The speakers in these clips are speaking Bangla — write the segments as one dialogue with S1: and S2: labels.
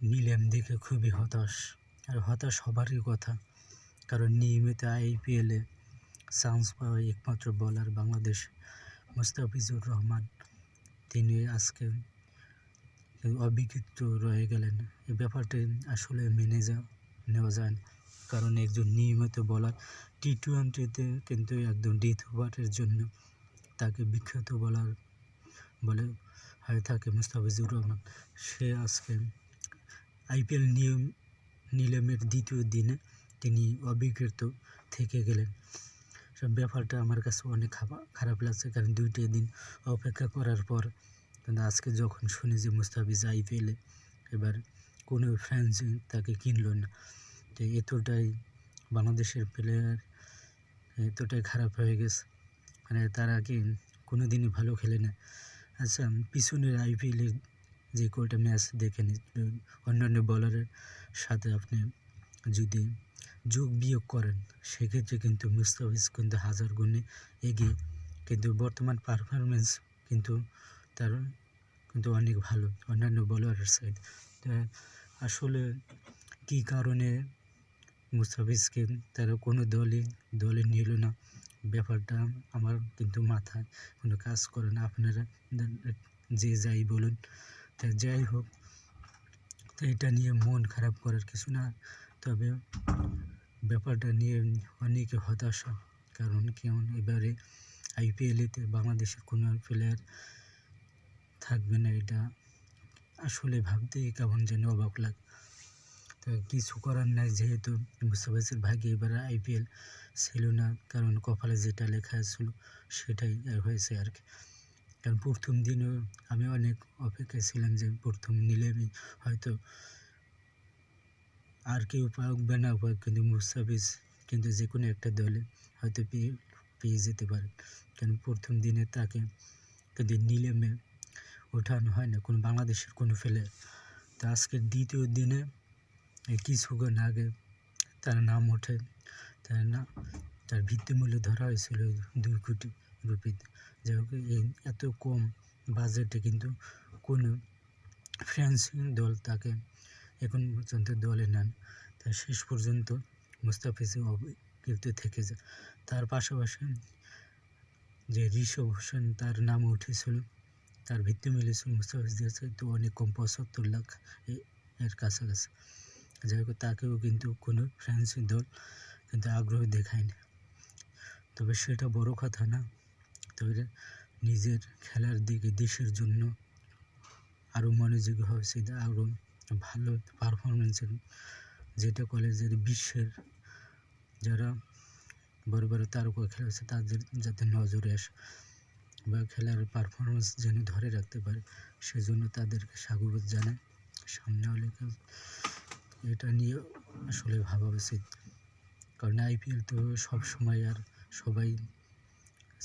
S1: নিলাম দেখে খুবই হতাশ। আর হতাশ হবারই কথা, কারণ নিয়মিত আইপিএলে চান্স পাওয়া একমাত্র বলার বাংলাদেশ মুস্তাফিজুর রহমান। তিনি আজকে অবিকৃত রয়ে গেলেন। এই ব্যাপারটি আসলে মেনে যা, নেওয়া যায় না। কারণ একজন নিয়মিত বলার টি টোয়েন্টিতে কিন্তু একদম ডেথ ওভারের জন্য তাকে বিখ্যাত বলার বলে হয়ে থাকে মুস্তাফিজুর রহমান। সে আজকে আইপিএল নিয়ম নিলামের দ্বিতীয় দিনে তিনি অবিকৃত থেকে গেলেন। সব ব্যাপারটা আমার কাছে অনেক খারাপ লাগছে কারণ দুইটা দিন অপেক্ষা করার পর আজকে যখন শুনি যে মুস্তাফিজ আইপিএলে এবার কোনো ফ্যান্স তাকে কিনল না। তো এতটাই বাংলাদেশের প্লেয়ার এতটাই খারাপ হয়ে গেছে। মানে তারা কি কোনো দিনই ভালো খেলে না। আচ্ছা পিছনের আইপিএলের যে কয়টা ম্যাচ দেখে অন্যান্য বলারের সাথে আপনি যদি যোগ বিয়োগ করেন, সেক্ষেত্রে কিন্তু মুস্তাফিজ কিন্তু হাজার গুণে এগিয়ে কিন্তু বর্তমান পারফরমেন্স কিন্তু তার কিন্তু অনেক ভালো অন্যান্য বলারের সাইড আসলে কী কারণে মুস্তাফিজকে তারা কোনো দলই, দলে নিল না, ব্যাপারটা আমার কিন্তু মাথায় কোনো কাজ করে না। আপনারা যে যাই বলুন তা যাই হোক, তো এটা নিয়ে মন খারাপ করার কিছু না। তবে ব্যাপারটা নিয়ে অনেকে হতাশা। কারণ কেমন, এবারে আইপিএলেতে বাংলাদেশের কোনো প্লেয়ার থাকবে না এটা। আসলে ভাবতেই কেমন যেন অবাক লাগে। তো কিছু করার নাই, যেহেতু মুস্তাফিজের ভাগ্যে এবার আইপিএল ছিল না। কারণ কপালে যেটা লেখা ছিল, সেটাই হয়েছে আর কি। কারণ প্রথম দিনও আমি অনেক অপেক্ষায় ছিলাম যে প্রথম নিলেমই হয়তো আর কেউ বা না পাক কিন্তু মুস্তাফিজ কিন্তু যে কোনো একটা দলে হয়তো পেয়ে পেয়ে যেতে পারে। কারণ প্রথম দিনে তাকে কিন্তু নিলেমে ওঠানো হয় না, কোনো বাংলাদেশের কোনো ফেলে তো আজকের দ্বিতীয় দিনে কিছুক্ষণ আগে তার নাম ওঠে, তার না, তার ভিত্তিমূল্য ধরা হয়েছিল দুই কোটি। রুপিতে। যাই এই এত কম বাজেটে কিন্তু কোনো ফ্রেন্স দল তাকে এখন পর্যন্ত দলে নেন। তা শেষ পর্যন্ত মুস্তাফিজ অবকৃত থেকে যায়। তার পাশাপাশি যে ঋষভ হোসেন, তার নাম উঠেছিল। তার ভিত্তি মিলেছিল মুস্তাফিজ দিয়েছে তো অনেক কম, পঁচাত্তর লাখ এর কাছাকাছি। যাই হোক, তাকেও কিন্তু কোনো ফ্রান্সি দল কিন্তু আগ্রহ দেখায়নি। তবে সেটা বড় কথা না। তবে নিজের খেলার দিকে, দেশের জন্য আরও মনোযোগী হয় সেটা আরও ভালো পারফরমেন্সের যেটা কলেজের বিশ্বের যারা বড় বড় তারকা খেলেছে, তাদের যাতে নজরে আসে বা খেলার পারফরমেন্স যেন ধরে রাখতে পারে, সেজন্য তাদেরকে স্বাগত জানায় সামনে হলে এটা নিয়ে আসলে ভাবা উচিত কারণ আইপিএল তো সব সময় আর সবাই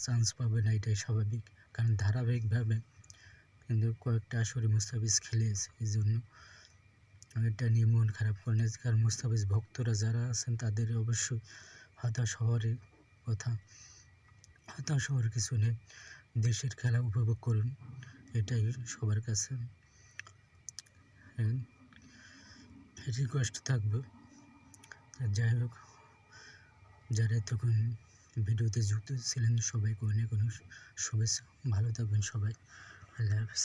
S1: চান্স পাবে না, এটাই স্বাভাবিক। কারণ ধারাবাহিকভাবে কিন্তু কয়েকটা আসরে মুস্তাফিজ খেলেছে এই জন্য এটা নিয়ে মন খারাপ করে না কারণ মুস্তাফিজ ভক্তরা যারা আছেন, তাদের অবশ্যই হতাশ হওয়ার কথা। হতাশ হওয়ার কিছু নেই। দেশের খেলা উপভোগ করুন, এটাই সবার কাছে। রিকোয়েস্ট থাকবে। যাই হোক, যারা এতক্ষণ ভিডিওতে যুক্ত ছিলেন সবাইকে অনেক অনেক শুভেচ্ছা। ভালো থাকবেন সবাই। আল্লাহ হাফিজ।